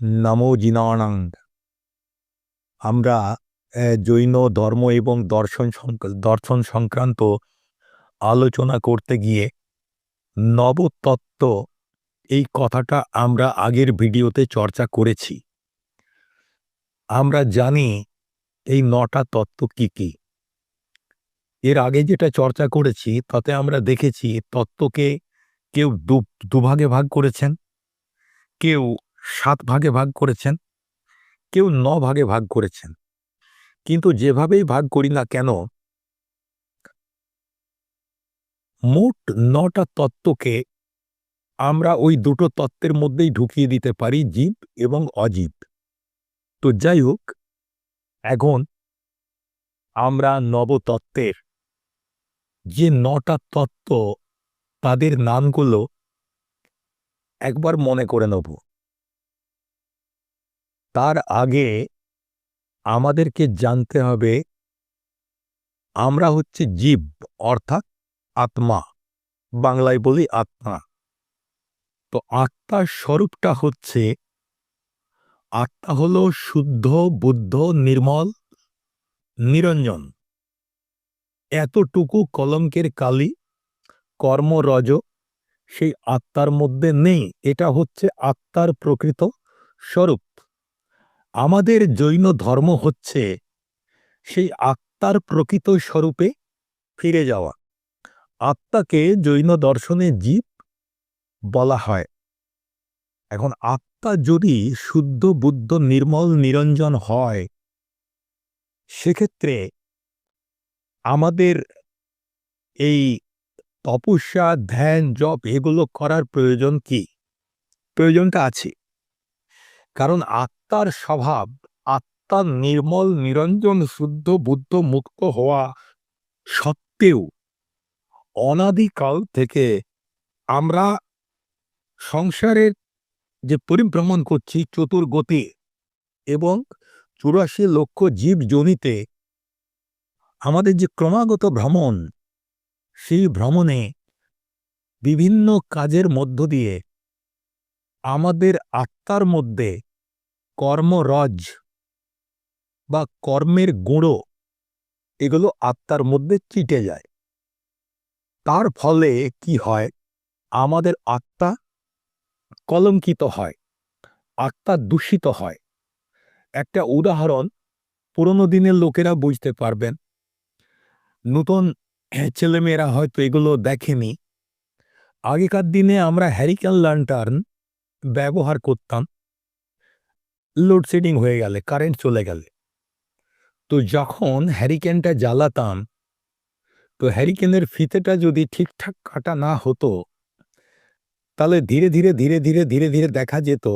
নমো জিনানন্দ আমরা জৈন ধর্ম এবং দর্শন দর্শন সংক্রান্ত আলোচনা করতে গিয়ে নবতত্ত্ব এই কথাটা আমরা আগের ভিডিওতে চর্চা করেছি। আমরা জানি এই নটা তত্ত্ব কি কি। এর আগে যেটা চর্চা করেছি, তাতে আমরা দেখেছি তত্ত্বকে কেউ দু, দুভাগে ভাগ করেছেন। কেউ সাত ভাগে ভাগ করেছেন, কেউ ন ভাগে ভাগ করেছেন। কিন্তু যেভাবেই ভাগ করি না কেন, মোট নটা তত্ত্বকে আমরা ওই দুটো তত্ত্বের মধ্যেই ঢুকিয়ে দিতে পারি, জীব এবং অজীব। তো যাই হোক, এখন আমরা নবতত্ত্বের যে নটা তত্ত্ব, তাদের নামগুলো একবার মনে করে নেব। তার আগে আমাদেরকে জানতে হবে, আমরা হচ্ছে জীব, অর্থাৎ আত্মা। বাংলায় বলি আত্মা। তো আত্মার স্বরূপটা হচ্ছে, আত্মা হল শুদ্ধ, বুদ্ধ, নির্মল, নিরঞ্জন। এতটুকু কলঙ্কের কালি, কর্মরজ, সেই আত্মার মধ্যে নেই। এটা হচ্ছে আত্মার প্রকৃত স্বরূপ। আমাদের জৈন ধর্ম হচ্ছে সেই আত্মার প্রকৃত স্বরূপে ফিরে যাওয়া। আত্মাকে জৈন দর্শনে জীব বলা হয়। এখন আত্মা যদি শুদ্ধ, বুদ্ধ, নির্মল, নিরঞ্জন হয়, সেক্ষেত্রে আমাদের এই তপস্যা, ধ্যান, জপ, এগুলো করার প্রয়োজন কি? প্রয়োজনটা আছে। কারণ আত্মার স্বভাব, আত্মার নির্মল, নিরঞ্জন, শুদ্ধ, বুদ্ধ, মুক্ত হওয়া সত্ত্বেও অনাদিকাল থেকে আমরা সংসারের যে পরিভ্রমণ করছি চতুর্গতি এবং চুরাশি লক্ষ জীব জনিতে আমাদের যে ক্রমাগত ভ্রমণ, সেই ভ্রমণে বিভিন্ন কাজের মধ্য দিয়ে আমাদের আত্মার মধ্যে কর্মরজ বা কর্মের গুঁড়ো, এগুলো আত্মার মধ্যে চিটে যায়। তার ফলে কি হয়? আমাদের আত্মা কলঙ্কিত হয়, আত্মা দূষিত হয়। একটা উদাহরণ পুরনো দিনের লোকেরা বুঝতে পারবেন। নতুন ছেলেমেয়েরা হয়তো এগুলো দেখেনি। আগেকার দিনে আমরা হ্যারিকেন ল্যান্টার্ন ব্যবহার করতাম। লোডশেডিং হয়ে গেলে কারেন্ট চলে গেলে। তো যখন হ্যারিকেনটা জ্বালাতাম, তো হ্যারিকেনের ফিতেটা যদি ঠিকঠাক কাটা না হতো, তাহলে ধীরে ধীরে ধীরে ধীরে ধীরে ধীরে দেখা যেত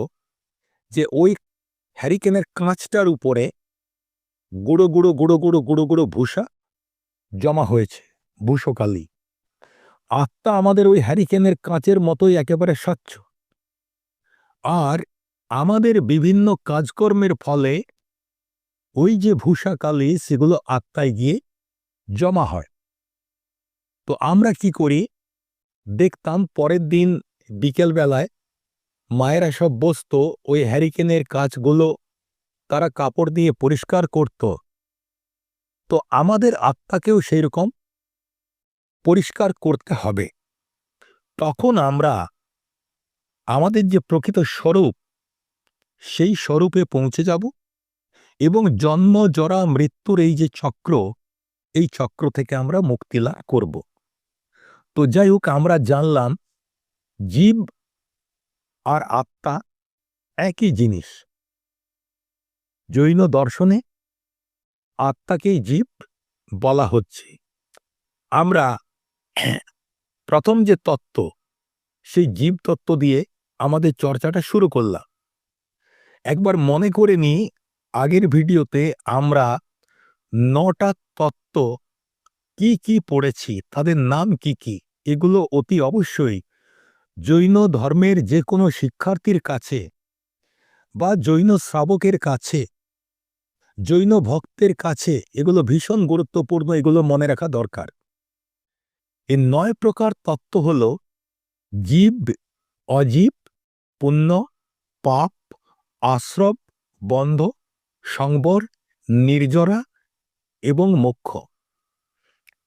যে ওই হ্যারিকেনের কাঁচটার উপরে গুঁড়ো গুঁড়ো গুঁড়ো গুঁড়ো গুঁড়ো গুঁড়ো ভূষা জমা হয়েছে ভূষকালি আত্মা আমাদের ওই হ্যারিকেনের কাঁচের মতোই একেবারে স্বচ্ছ। আর আমাদের বিভিন্ন কাজকর্মের ফলে ওই যে ভূষাকালি সেগুলো আত্মায় গিয়ে জমা হয়। তো আমরা কি করি? দেখতাম পরের দিন বিকেলবেলায় মায়েরা সব বসত, ওই হ্যারিকেনের কাজগুলো তারা কাপড় দিয়ে পরিষ্কার করত। তো আমাদের আত্মাকেও সেই রকম পরিষ্কার করতে হবে। তখন আমরা আমাদের যে প্রকৃত স্বরূপ সেই স্বরূপে পৌঁছে যাব এবং জন্ম, জরা, মৃত্যুর এই যে চক্র, এই চক্র থেকে আমরা মুক্তি লাভ করব। তো যাই হোক, আমরা জানলাম জীব আর আত্মা একই জিনিস। জৈন দর্শনে আত্মাকেই জীব বলা হচ্ছে। আমরা প্রথম যে তত্ত্ব, সেই জীব তত্ত্ব দিয়ে আমাদের চর্চাটা শুরু করলাম। একবার মনে করে নিই, আগের ভিডিওতে আমরা নটা তত্ত্ব কি কি পড়েছি, তাদের নাম কি কি, এগুলো অতি অবশ্যই জৈন ধর্মের যে কোনো শিক্ষার্থীর কাছে বা জৈন শ্রাবকের কাছে, জৈন ভক্তের কাছে এগুলো ভীষণ গুরুত্বপূর্ণ, এগুলো মনে রাখা দরকার। এই নয় প্রকার তত্ত্ব হল, জীব, অজীব, পুণ্য, পাপ আশ্রব, বন্ধ, সংবর, নির্জরা এবং মোক্ষ।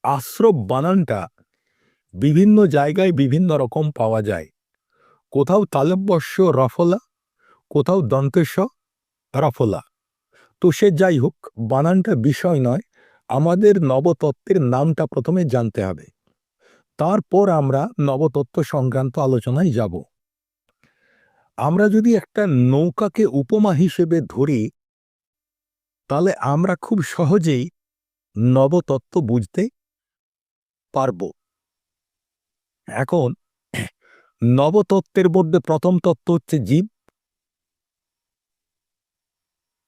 আশ্রব বানানটা বিভিন্ন জায়গায় বিভিন্ন রকম পাওয়া যায়। কোথাও তালব্যস্য রফলা, কোথাও দন্তেশ রফলা। তো সে যাই হোক, বানানটা বিষয় নয়, আমাদের নবতত্ত্বের নামটা প্রথমে জানতে হবে। তারপর আমরা নবতত্ত্ব সংক্রান্ত আলোচনায় যাব। আমরা যদি একটা নৌকাকে উপমা হিসেবে ধরি, তাহলে আমরা খুব সহজেই নবতত্ত্ব বুঝতে পারব। এখন নবতত্ত্বের মধ্যে প্রথম তত্ত্ব হচ্ছে জীব,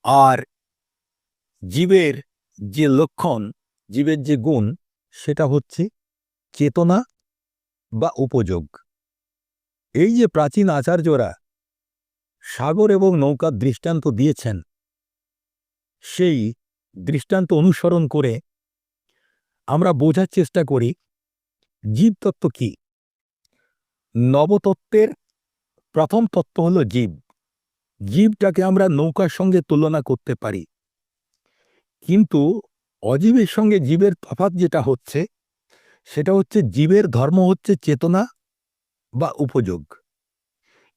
আর জীবের যে লক্ষণ, জীবের যে গুণ, সেটা হচ্ছে চেতনা বা উপযোগ। এই যে প্রাচীন আচার্যরা সাগর এবং নৌকার দৃষ্টান্ত দিয়েছেন। সেই দৃষ্টান্ত অনুসরণ করে আমরা বোঝার চেষ্টা করি জীবতত্ত্ব কি? নবতত্ত্বের প্রথম তত্ত্ব হল জীব। জীবটাকে আমরা নৌকার সঙ্গে তুলনা করতে পারি। কিন্তু অজীবের সঙ্গে জীবের তফাৎ যেটা হচ্ছে, সেটা হচ্ছে জীবের ধর্ম হচ্ছে চেতনা বা উপযোগ।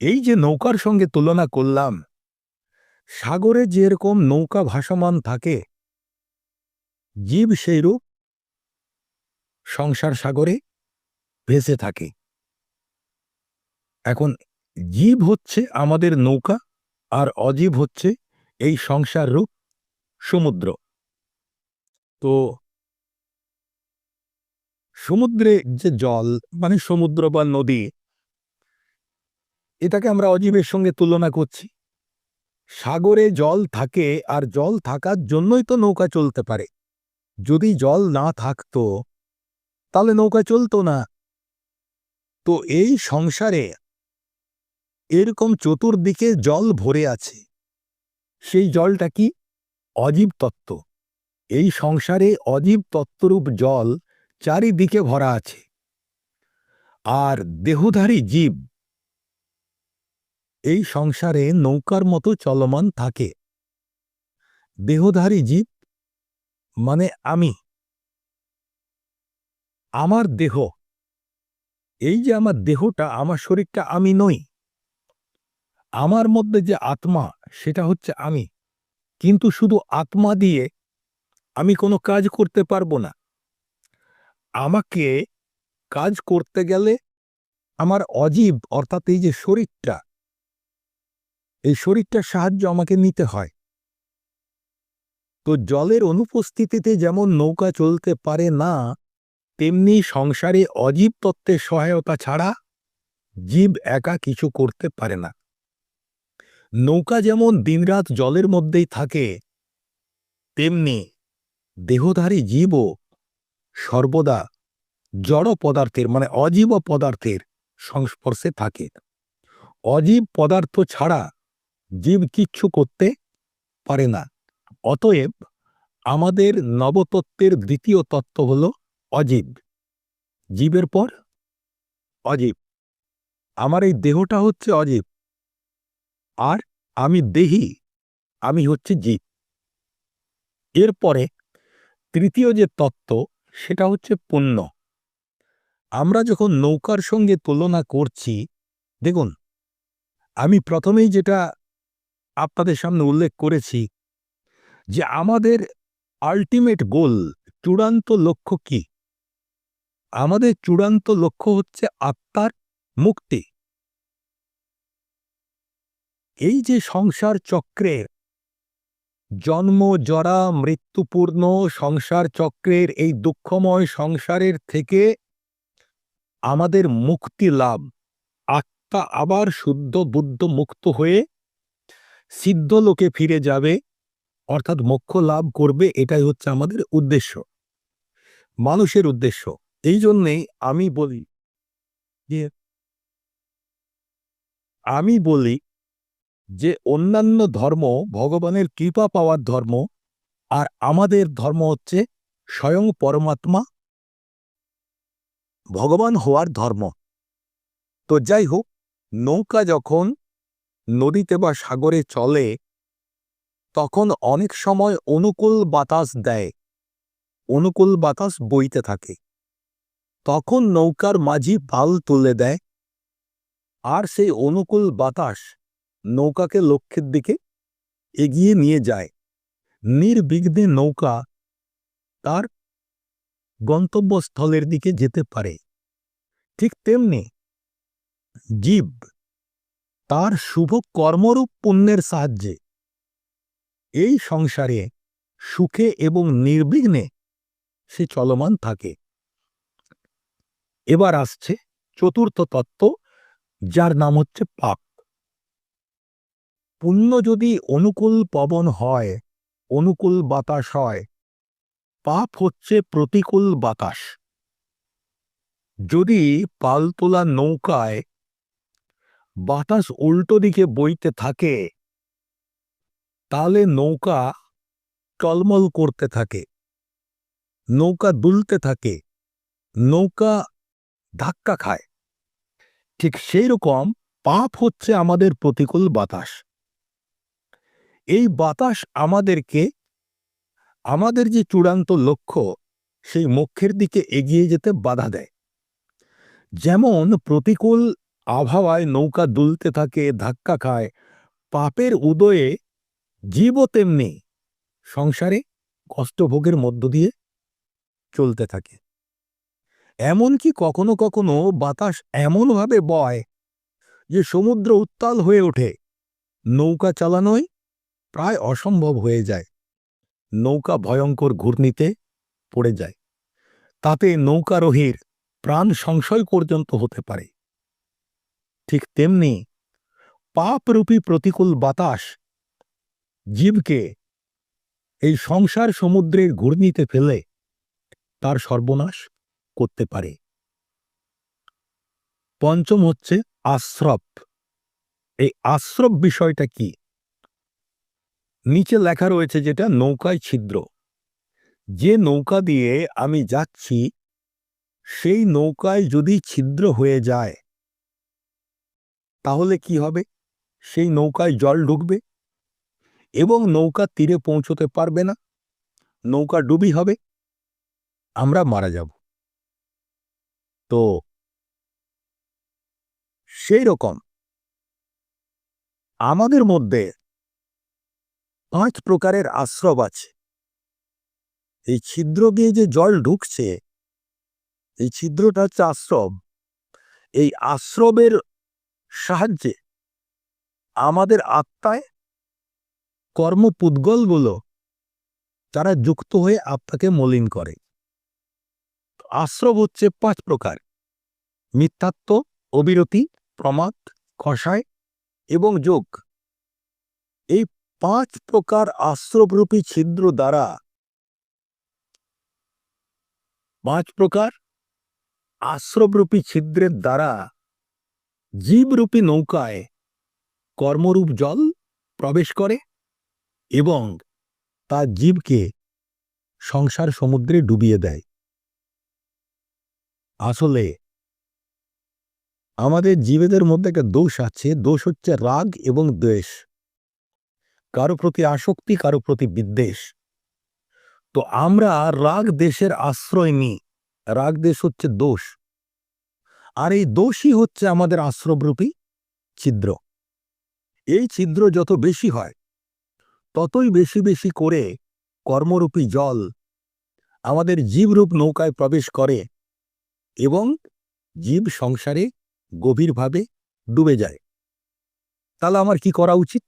এই যে নৌকার সঙ্গে তুলনা করলাম, সাগরে যেরকম নৌকা ভাসমান থাকে, জীব সেইরূপ সংসার সাগরে ভেসে থাকে। এখন জীব হচ্ছে আমাদের নৌকা আর অজীব হচ্ছে এই সংসার রূপ সমুদ্র। তো সমুদ্রে যে জল মানে সমুদ্র বা নদী এটাকে আমরা অজীবের সঙ্গে তুলনা করছি। সাগরে জল থাকে আর জল থাকার জন্যই তো নৌকা চলতে পারে। যদি জল না থাকত, তাহলে নৌকা চলতো না। তো এই সংসারে এরকম চতুর্দিকে জল ভরে আছে। সেই জলটা কি? অজীব তত্ত্ব। এই সংসারে অজীব তত্ত্বরূপ জল চারিদিকে ভরা আছে। আর দেহধারী জীব এই সংসারে নৌকার মতো চলমান থাকে। দেহধারী জীব মানে আমি। আমার দেহ। এই যে আমার দেহটা, আমার শরীরটা আমি নই। আমার মধ্যে যে আত্মা, সেটা হচ্ছে আমি। কিন্তু শুধু আত্মা দিয়ে আমি কোনো কাজ করতে পারব না। আমাকে কাজ করতে গেলে আমার অজীব, অর্থাৎ এই যে শরীরটা এই শরীরটার সাহায্য আমাকে নিতে হয়। তো জলের অনুপস্থিতিতে যেমন নৌকা চলতে পারে না, তেমনি সংসারে অজীব তত্ত্বের সহায়তা ছাড়া জীব একা কিছু করতে পারে না। নৌকা যেমন দিনরাত জলের মধ্যেই থাকে, তেমনি দেহধারী জীবও সর্বদা জড় পদার্থের মানে অজীব পদার্থের সংস্পর্শে থাকে। অজীব পদার্থ ছাড়া জীব কিচ্ছু করতে পারে না। অতএব আমাদের নবতত্ত্বের দ্বিতীয় তত্ত্ব হল অজীব। জীবের পর অজীব। আমার এই দেহটা হচ্ছে অজীব। আর আমি দেহি, আমি হচ্ছে জীব। এরপরে তৃতীয় যে তত্ত্ব, সেটা হচ্ছে পুণ্য। আমরা যখন নৌকার সঙ্গে তুলনা করছি, দেখুন, আমি প্রথমেই যেটা আপনাদের সামনে উল্লেখ করেছি যে আমাদের আল্টিমেট গোল চূড়ান্ত লক্ষ্য কি? আমাদের চূড়ান্ত লক্ষ্য হচ্ছে আত্মার মুক্তি। এই যে সংসার চক্রের জন্ম, জরা, মৃত্যুপূর্ণ সংসার চক্রের এই দুঃখময় সংসারের থেকে আমাদের মুক্তি লাভ, আত্মা আবার শুদ্ধ বুদ্ধ মুক্ত হয়ে সিদ্ধ লোকে ফিরে যাবে, অর্থাৎ মোক্ষ লাভ করবে, এটাই হচ্ছে আমাদের উদ্দেশ্য, মানুষের উদ্দেশ্য। এই জন্যেই আমি বলি আমি বলি যে, অন্যান্য ধর্ম ভগবানের কৃপা পাওয়ার ধর্ম, আর আমাদের ধর্ম হচ্ছে স্বয়ং পরমাত্মা ভগবান হওয়ার ধর্ম। তো যাই হোক, নৌকা যখন নদীতে বা সাগরে চলে, তখন অনেক সময় অনুকূল বাতাস দেয়। অনুকূল বাতাস বইতে থাকে। তখন নৌকার মাঝি পাল তুলে দেয়। আর সেই অনুকূল বাতাস নৌকাকে লক্ষ্যের দিকে এগিয়ে নিয়ে যায়। নির্বিঘ্নে নৌকা তার গন্তব্যস্থলের দিকে যেতে পারে। ঠিক তেমনি জীব তার শুভ কর্মরূপ পুণ্যের সাহায্যে। এই সংসারে সুখে এবং নির্বিঘ্নে সে চলমান থাকে। এবার আসছে চতুর্থ তত্ত্ব, যার নাম হচ্ছে পাপ। পুণ্য যদি অনুকূল পবন হয়, অনুকূল বাতাস হয়, পাপ হচ্ছে প্রতিকূল বাতাস। যদি পালতোলা নৌকায় বাতাস উল্টো দিকে বইতে থাকে। তাহলে নৌকা টলমল করতে থাকে। নৌকা দুলতে থাকে। নৌকা ধাক্কা খায়। ঠিক সেই রকম পাপ হচ্ছে আমাদের প্রতিকূল বাতাস। এই বাতাস আমাদেরকে, আমাদের যে চূড়ান্ত লক্ষ্য, সেই মুখ্যের দিকে এগিয়ে যেতে বাধা দেয়। যেমন প্রতিকূল আবহাওয়ায় নৌকা দুলতে থাকে, ধাক্কা খায়। পাপের উদয়ে জীবও তেমনি সংসারে কষ্টভোগের মধ্য দিয়ে চলতে থাকে। এমনকি কখনো কখনো বাতাস এমনভাবে বয় যে সমুদ্র উত্তাল হয়ে ওঠে। নৌকা চালানোই প্রায় অসম্ভব হয়ে যায়। নৌকা ভয়ঙ্কর ঘূর্ণিতে পড়ে যায়। তাতে নৌকারোহীর প্রাণ সংশয় পর্যন্ত হতে পারে। ঠিক তেমনি পাপরূপী প্রতিকূল বাতাস জীবকে এই সংসার সমুদ্রের ঘূর্ণিতে ফেলে তার সর্বনাশ করতে পারে। পঞ্চম হচ্ছে আশ্রব। এই আশ্রব বিষয়টা কি? নিচে লেখা রয়েছে যেটা নৌকায় ছিদ্র। যে নৌকা দিয়ে আমি যাচ্ছি, সেই নৌকায় যদি ছিদ্র হয়ে যায় তাহলে কি হবে? সেই নৌকায় জল ঢুকবে এবং নৌকা তীরে পৌঁছতে পারবে না। নৌকা ডুবি হবে। আমরা মারা যাব। তো সেই রকম আমাদের মধ্যে পাঁচ প্রকারের আশ্রব আছে। এই ছিদ্র দিয়ে যে জল ঢুকছে, এই ছিদ্রটা হচ্ছে আশ্রব। এই আশ্রবের সাহায্যে। আমাদের আত্মায় কর্মপুদ্গলগুলো তারা যুক্ত হয়ে আত্মাকে মলিন করে। আশ্রব হচ্ছে পাঁচ প্রকার। মিথ্যাত্ব অবিরতি, প্রমাদ, খসায় এবং যোগ। এই পাঁচ প্রকার আশ্রবরূপী ছিদ্র দ্বারা পাঁচ প্রকার আশ্রবরূপী ছিদ্রের দ্বারা জীবরূপী নৌকায় কর্মরূপ জল প্রবেশ করে এবং তা জীবকে সংসার সমুদ্রে ডুবিয়ে দেয়। আসলে আমাদের জীবেদের মধ্যে একটা দোষ আছে, দোষ হচ্ছে রাগ এবং দ্বেষ। কারও প্রতি আসক্তি, কারও প্রতি বিদ্বেষ। তো আমরা রাগ দেশের আশ্রয় নিই। রাগ দেশ হচ্ছে দোষ। আর এই দোষই হচ্ছে আমাদের আশ্রবরূপী ছিদ্র। এই ছিদ্র যত বেশি হয়, ততই বেশি বেশি করে কর্মরূপী জল আমাদের জীবরূপ নৌকায় প্রবেশ করে এবং জীব সংসারে গভীরভাবে ডুবে যায়। তাহলে আমার কি করা উচিত?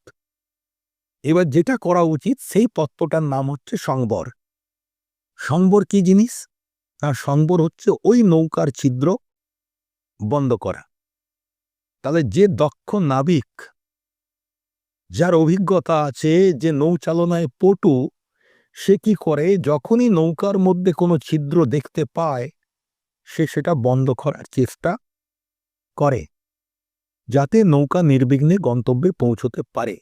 এবার যেটা করা উচিত, সেই তত্ত্বটার নাম হচ্ছে সংবর। সংবর কি জিনিস? না, সংবর হচ্ছে ওই নৌকার ছিদ্র বন্ধ করা। তাহলে যে দক্ষ নাবিক, যার অভিজ্ঞতা আছে যে নৌচালনায় পটু, সে কি করে? যখনই নৌকার মধ্যে কোনো ছিদ্র দেখতে পায়, সে সেটা বন্ধ করার চেষ্টা করে, যাতে নৌকা নির্বিঘ্নে গন্তব্যে পৌঁছতে পারে।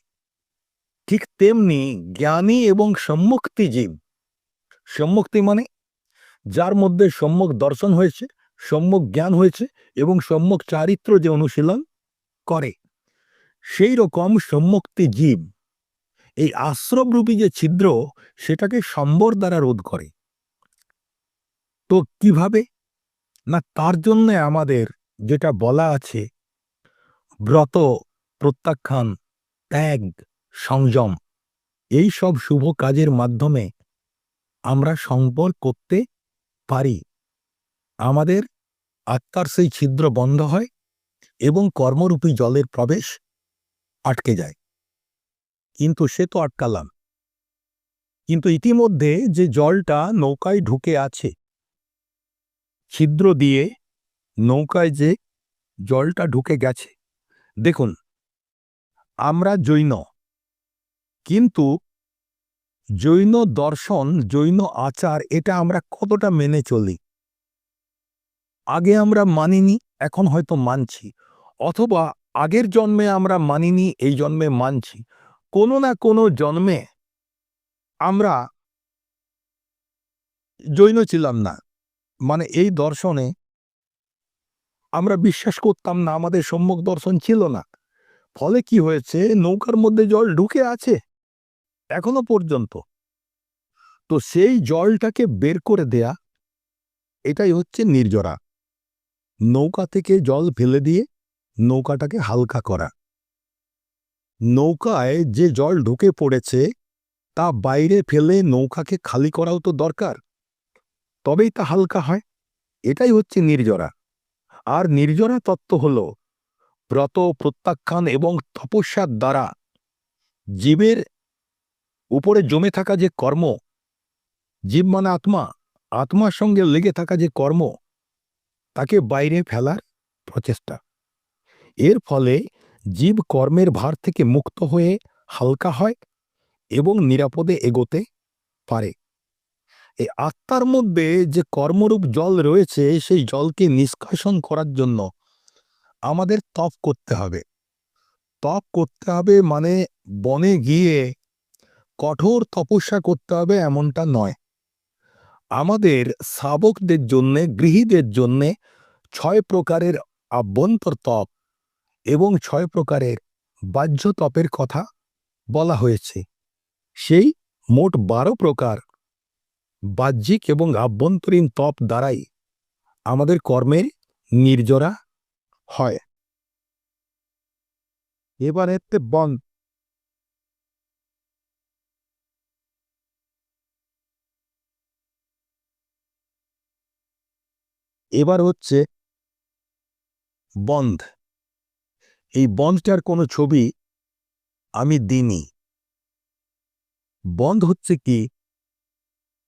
ঠিক তেমনি জ্ঞানী এবং সম্মুক্তি জীব সম্মুক্তি মানে যার মধ্যে সম্যক দর্শন হয়েছে সম্যক জ্ঞান হয়েছে এবং সম্যক চারিত্র যে অনুশীলন করে, সেই রকম সম্মুক্তি জীব, এই আশ্রমরূপী যে ছিদ্র, সেটাকে সম্বর দ্বারা রোধ করে। তো কীভাবে? না তার জন্য আমাদের যেটা বলা আছে, ব্রত, প্রত্যাখ্যান, ত্যাগ, সংযম, এই সব শুভ কাজের মাধ্যমে আমরা সম্বল করতে পারি। আমাদের আত্মার সেই ছিদ্র বন্ধ হয় এবং কর্মরূপী জলের প্রবেশ আটকে যায়। কিন্তু সে তো আটকালাম। কিন্তু ইতিমধ্যে যে জলটা নৌকায় ঢুকে আছে, ছিদ্র দিয়ে নৌকায় যে জলটা ঢুকে গেছে, দেখুন, আমরা জৈন, কিন্তু জৈন দর্শন, জৈন আচার, এটা আমরা কতটা মেনে চলি? আগে আমরা মানিনি, এখন হয়তো মানছি। অথবা আগের জন্মে আমরা মানিনি, এই জন্মে মানছি। কোনো না কোনো জন্মে আমরা জৈন ছিলাম না। মানে এই দর্শনে আমরা বিশ্বাস করতাম না, আমাদের সম্মুখ দর্শন ছিল না। ফলে কি হয়েছে, নৌকার মধ্যে জল ঢুকে আছে, এখনও পর্যন্ত। তো সেই জলটাকে বের করে দেয়া, এটাই হচ্ছে নির্জরা। নৌকা থেকে জল ফেলে দিয়ে নৌকাটাকে হালকা করা। নৌকায় যে জল ঢুকে পড়েছে, তা বাইরে ফেলে নৌকাকে খালি করাও তো দরকার। তবেই তা হালকা হয়। এটাই হচ্ছে নির্জরা। আর নির্জরা তত্ত্ব হল ব্রত, প্রত্যাখ্যান এবং তপস্যার দ্বারা জীবের উপরে জমে থাকা যে কর্ম, জীব মানে আত্মা, আত্মার সঙ্গে লেগে থাকা যে কর্ম তাকে বাইরে ফেলার প্রচেষ্টা। এর ফলে জীব কর্মের ভার থেকে মুক্ত হয়ে হালকা হয় এবং নিরাপদে এগোতে পারে। এই আত্মার মধ্যে যে কর্মরূপ জল রয়েছে, সেই জলকে নিষ্কাশন করার জন্য আমাদের তপ করতে হবে। তপ করতে হবে মানে বনে গিয়ে কঠোর তপস্যা করতে হবে এমনটা নয়। আমাদের শাবকদের জন্যে, গৃহীদের জন্যে ছয় প্রকারের আভ্যন্তর তপ এবং ছয় প্রকারের বাহ্য তপের কথা বলা হয়েছে। সেই মোট বারো প্রকার বাহ্যিক এবং আভ্যন্তরীণ তপ দ্বারাই আমাদের কর্মের নির্জরা হয়। এবার এতে এবার হচ্ছে বন্ধ। এই বন্ধটার কোনো ছবি আমি দিইনি। বন্ধ হচ্ছে কি,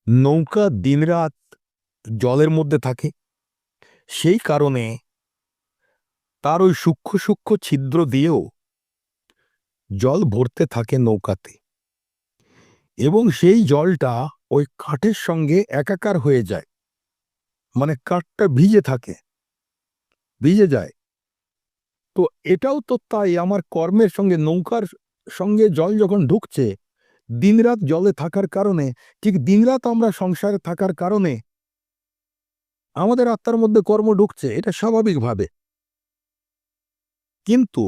নৌকা দিনরাত জলের মধ্যে থাকে, সেই কারণে তার ওই সূক্ষ্ম সূক্ষ্ম ছিদ্র দিয়েও জল ভরতে থাকে নৌকাতে। এবং সেই জলটা ওই কাঠের সঙ্গে একাকার হয়ে যায়। মানে কাঠটা ভিজে থাকে। ভিজে যায়। তো এটাও তো তাই, আমার কর্মের সঙ্গে, নৌকার সঙ্গে জল যখন ঢুকছে, দিনরাত জলে থাকার কারণে, ঠিক দিনরাত আমরা সংসারে থাকার কারণে, আমাদের আত্মার মধ্যে কর্ম ঢুকছে, এটা স্বাভাবিকভাবে। কিন্তু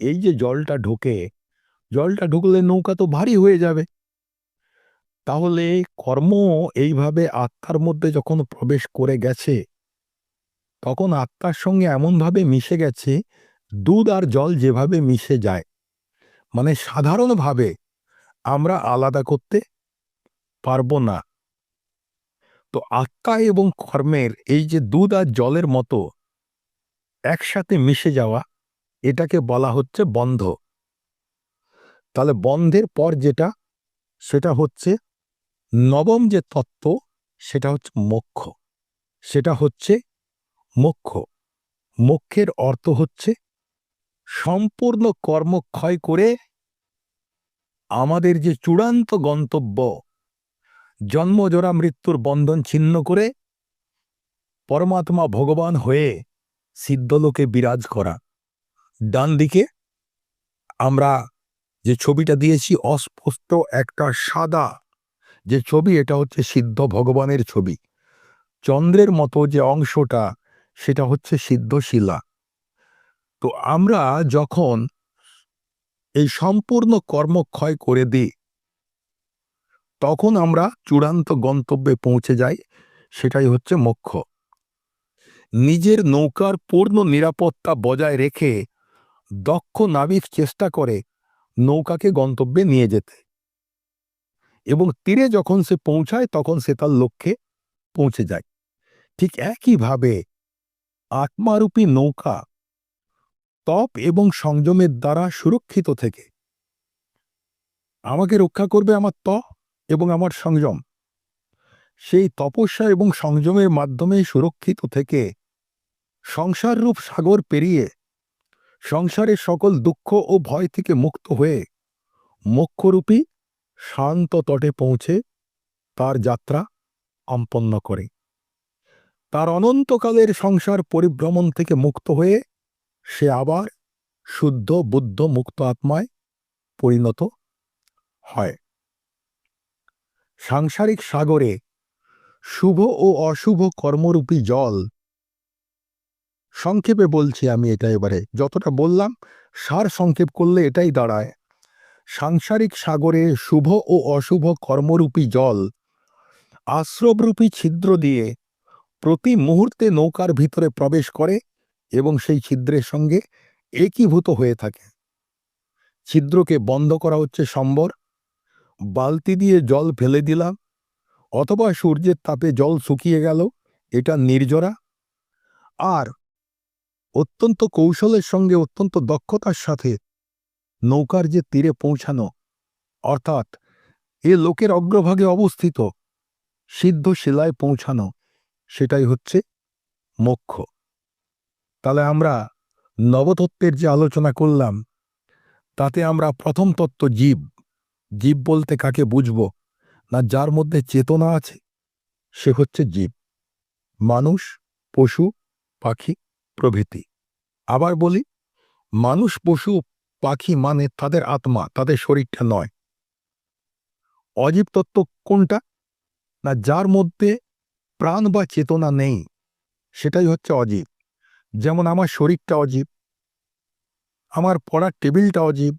এই যে জলটা ঢোকে, জলটা ঢুকলে নৌকা তো ভারী হয়ে যাবে। তাহলে কর্ম এইভাবে আত্মার মধ্যে যখন প্রবেশ করে গেছে, তখন আত্মার সঙ্গে এমনভাবে মিশে গেছে, দুধ আর জল যেভাবে মিশে যায়। মানে সাধারণভাবে আমরা আলাদা করতে পারব না। তো আত্মা এবং কর্মের এই যে দুধ আর জলের মতো একসাথে মিশে যাওয়া, এটাকে বলা হচ্ছে বন্ধ। তাহলে বন্ধের পর যেটা, সেটা হচ্ছে নবম যে তত্ত্ব, সেটা হচ্ছে মোক্ষ। সেটা হচ্ছে মোক্ষ। মোক্ষের অর্থ হচ্ছে সম্পূর্ণ কর্মক্ষয় করে আমাদের যে চূড়ান্ত গন্তব্য জন্মজরা মৃত্যুর বন্ধন ছিন্ন করে পরমাত্মা ভগবান হয়ে সিদ্ধলোকে বিরাজ করা। ডান দিকে আমরা যে ছবিটা দিয়েছি, অস্পষ্ট একটা সাদা যে ছবি, এটা হচ্ছে সিদ্ধ ভগবানের ছবি। চন্দ্রের মতো যে অংশটা, সেটা হচ্ছে সিদ্ধ শিলা। তো আমরা যখন এই সম্পূর্ণ কর্মক্ষয় করে দিই, তখন আমরা চূড়ান্ত গন্তব্যে পৌঁছে যাই, সেটাই হচ্ছে মোক্ষ। নিজের নৌকার পূর্ণ নিরাপত্তা বজায় রেখে দক্ষ নাবিক চেষ্টা করে নৌকাকে গন্তব্যে নিয়ে যেতে। এবং তীরে যখন সে পৌঁছায়, তখন সে তার লক্ষ্যে পৌঁছে যায়। ঠিক একইভাবে আত্মারূপী নৌকা তপ এবং সংযমের দ্বারা সুরক্ষিত থেকে আমাকে রক্ষা করবে আমার তপ এবং আমার সংযম। সেই তপস্যা এবং সংযমের মাধ্যমে সুরক্ষিত থেকে সংসাররূপ সাগর পেরিয়ে সংসারের সকল দুঃখ ও ভয় থেকে মুক্ত হয়ে মোক্ষরূপী শান্ত তটে পৌঁছে তার যাত্রা সম্পন্ন করে। তার অনন্তকালের সংসার পরিভ্রমণ থেকে মুক্ত হয়ে সে আবার শুদ্ধ বুদ্ধ মুক্ত আত্মায় পরিণত হয়। সাংসারিক সাগরে শুভ ও অশুভ কর্মরূপী জল সংক্ষেপে বলছি আমি এটা এবারে। যতটা বললাম, সার সংক্ষেপ করলে এটাই দাঁড়ায়। সাংসারিক সাগরে শুভ ও অশুভ কর্মরূপী জল, আশ্রবরূপী ছিদ্র দিয়ে প্রতি মুহূর্তে নৌকার ভিতরে প্রবেশ করে এবং সেই ছিদ্রের সঙ্গে একীভূত হয়ে থাকে। ছিদ্রকে বন্ধ করা হচ্ছে সম্বর, বালতি দিয়ে জল ফেলে দিলাম, অথবা সূর্যের তাপে জল শুকিয়ে গেল, এটা নির্জরা। আর অত্যন্ত কৌশলের সঙ্গে অত্যন্ত দক্ষতার সাথে নৌকার যে তীরে পৌঁছানো, অর্থাৎ এ লোকের অগ্রভাগে অবস্থিত, সিদ্ধ শিলায় পৌঁছানো, সেটাই হচ্ছে মোক্ষ। তাহলে আমরা নবতত্ত্বের যে আলোচনা করলাম, তাতে আমরা প্রথম তত্ত্ব জীব। জীব বলতে কাকে বুঝব? না যার মধ্যে চেতনা আছে? সে হচ্ছে জীব। মানুষ, পশু, পাখি, প্রভৃতি। আবার বলি, মানুষ, পশু পাখি মানে তাদের আত্মা, তাদের শরীরটা নয়। অজীব তত্ত্ব কোনটা? না, যার মধ্যে প্রাণ বা চেতনা নেই, সেটাই হচ্ছে অজীব। যেমন আমার শরীরটা অজীব, আমার পড়ার টেবিলটা অজীব,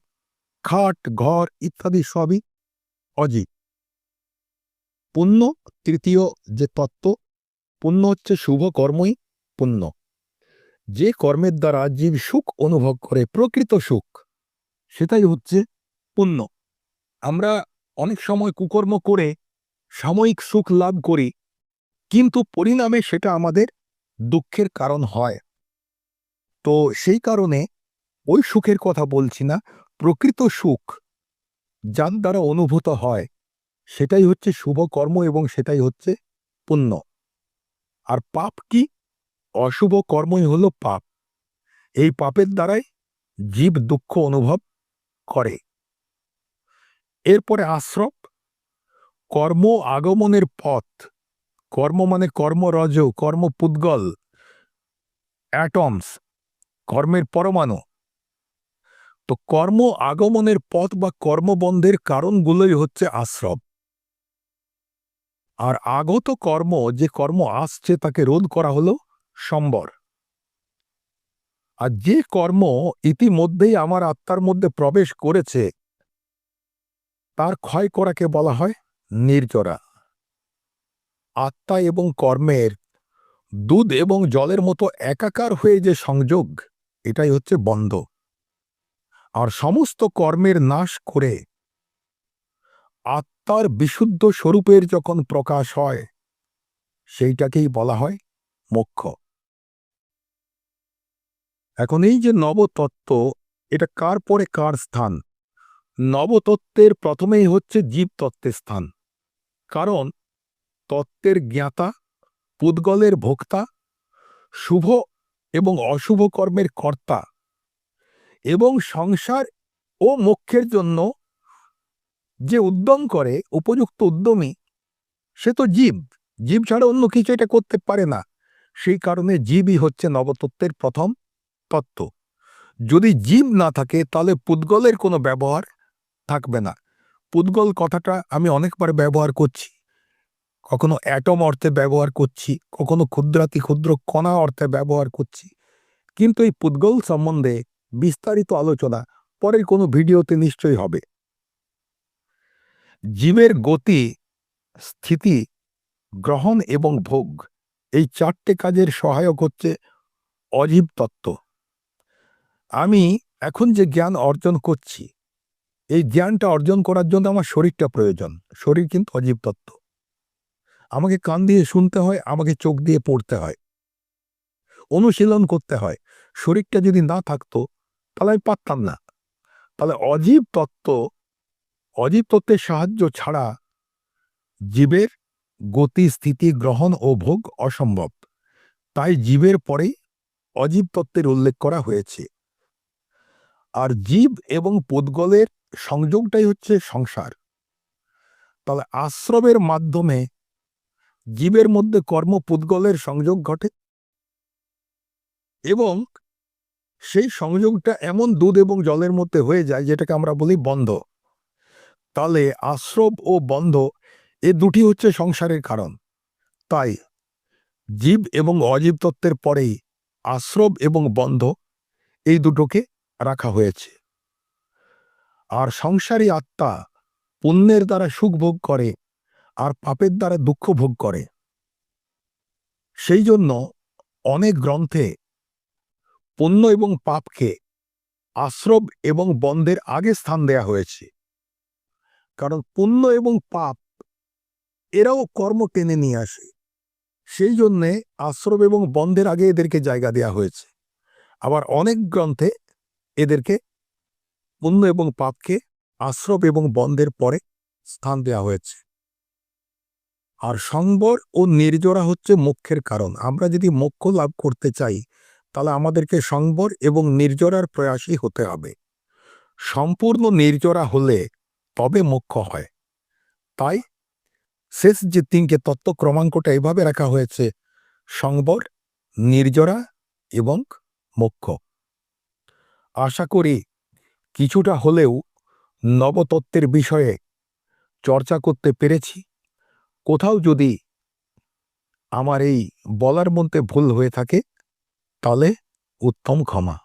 খাট, ঘর ইত্যাদি সবই অজীব। পুণ্য তৃতীয় যে তত্ত্ব, পুণ্য হচ্ছে শুভ কর্মই পুণ্য। যে কর্মের দ্বারা জীব সুখ অনুভব করে, প্রকৃত সুখ। সেটাই হচ্ছে পুণ্য। আমরা অনেক সময় কুকর্ম করে সাময়িক সুখ লাভ করি, কিন্তু পরিণামে সেটা আমাদের দুঃখের কারণ হয়। তো সেই কারণে ওই সুখের কথা বলছি না, প্রকৃত সুখ যার দ্বারা অনুভূত হয়, সেটাই হচ্ছে শুভ কর্ম এবং সেটাই হচ্ছে পুণ্য। আর পাপ কি? অশুভ কর্মই হল পাপ। এই পাপের দ্বারাই জীব দুঃখ অনুভব করে। এরপরে আশ্রব, কর্ম আগমনের পথ। কর্ম মানে কর্মরজ, কর্মপুদ্গল, অ্যাটমস, কর্মের পরমাণু। তো কর্ম আগমনের পথ বা কর্মবন্ধের কারণগুলোই হচ্ছে আশ্রব। আর আগত কর্ম, যে কর্ম আসছে তাকে রোধ করা হলো, সম্বর। আর যে কর্ম ইতিমধ্যেই আমার আত্মার মধ্যে প্রবেশ করেছে, তার ক্ষয় করাকে বলা হয় নির্জরা। আত্মা এবং কর্মের দুধ এবং জলের মতো একাকার হয়ে যে সংযোগ, এটাই হচ্ছে বন্ধ। আর সমস্ত কর্মের নাশ করে আত্মার বিশুদ্ধ স্বরূপের যখন প্রকাশ হয়, সেইটাকেই বলা হয় মোক্ষ। এখন এই যে নবতত্ত্ব, এটা কার পরে কার স্থান? নবতত্ত্বের প্রথমেই হচ্ছে জীবতত্ত্বের স্থান। কারণ তত্ত্বের জ্ঞাতা, পুদ্গলের ভোক্তা, শুভ এবং অশুভ কর্মের কর্তা এবং সংসার ও মোক্ষের জন্য যে উদ্যম করে, উপযুক্ত উদ্যমী, সে তো জীব। জীব ছাড়া অন্য কিছু এটা করতে পারে না। সেই কারণে জীবই হচ্ছে নবতত্ত্বের প্রথম তত্ত্ব যদি জীব না থাকে, তাহলে পুদ্গলের কোনো ব্যবহার থাকবে না। পুদ্গল কথাটা আমি অনেকবার ব্যবহার করছি। কখনো অ্যাটম অর্থে ব্যবহার করছি, কখনো ক্ষুদ্রাতি ক্ষুদ্র কণা অর্থে ব্যবহার করছি। কিন্তু এই পুদ্গল সম্বন্ধে বিস্তারিত আলোচনা পরের কোনো ভিডিওতে নিশ্চয়ই হবে। জীবের গতি, স্থিতি, গ্রহণ এবং ভোগ এই চারটে কাজের সহায়ক হচ্ছে অজীব তত্ত্ব। আমি এখন যে জ্ঞান অর্জন করছি, এই জ্ঞানটা অর্জন করার জন্য আমার শরীরটা প্রয়োজন। শরীর কিন্তু অজীব তত্ত্ব। আমাকে কান দিয়ে শুনতে হয়, আমাকে চোখ দিয়ে পড়তে হয়। অনুশীলন করতে হয়। শরীরটা যদি না থাকতো, তাহলে আমি পারতাম না। তাহলে অজীব তত্ত্ব, অজীব তত্ত্বের সাহায্য ছাড়া জীবের গতি, স্থিতি, গ্রহণ ও ভোগ অসম্ভব। তাই জীবের পরেই অজীব তত্ত্বের উল্লেখ করা হয়েছে। আর জীব এবং পুদ্গলের সংযোগটাই হচ্ছে সংসার। তাহলে আশ্রমের মাধ্যমে জীবের মধ্যে কর্ম পুদ্গলের সংযোগ ঘটে এবং সেই সংযোগটা এমন দুধ এবং জলের মধ্যে হয়ে যায় যেটাকে আমরা বলি বন্ধ। তাহলে আশ্রব ও বন্ধ এ দুটি হচ্ছে সংসারের কারণ। তাই জীব এবং অজীব তত্ত্বের পরেই আশ্রব এবং বন্ধ এই দুটোকে রাখা হয়েছে। আর সংসারী আত্মা পুণ্যের দ্বারা সুখ ভোগ করে, আর পাপের দ্বারা দুঃখ ভোগ করে। সেই জন্য অনেক গ্রন্থে পুণ্য এবং পাপকে আশ্রব এবং বন্ধের আগে স্থান দেয়া হয়েছে। কারণ পুণ্য এবং পাপ এরাও কর্ম টেনে নিয়ে আসে। সেই জন্যে আশ্রব এবং বন্ধের আগে এদেরকে জায়গা দেয়া হয়েছে। আবার অনেক গ্রন্থে এদেরকে পুণ্য এবং পাপকে আশ্রব এবং বন্ধের পরে স্থান দেওয়া হয়েছে। আর সংবর ও নির্জরা হচ্ছে মোক্ষের কারণ। আমরা যদি মোক্ষ লাভ করতে চাই, তাহলে আমাদেরকে সংবর এবং নির্জরার প্রয়াসই হতে হবে। সম্পূর্ণ নির্জরা হলে তবে মোক্ষ হয়। তাই শেষ যে তিনটে তত্ত্ব ক্রমাঙ্কটা এভাবে রাখা হয়েছে, সংবর, নির্জরা এবং মোক্ষ। আশা করি কিছুটা হলেও নবতত্ত্বের বিষয়ে চর্চা করতে পেরেছি। কোথাও যদি আমার এই বলার মধ্যে ভুল হয়ে থাকে, তাহলে উত্তম ক্ষমা।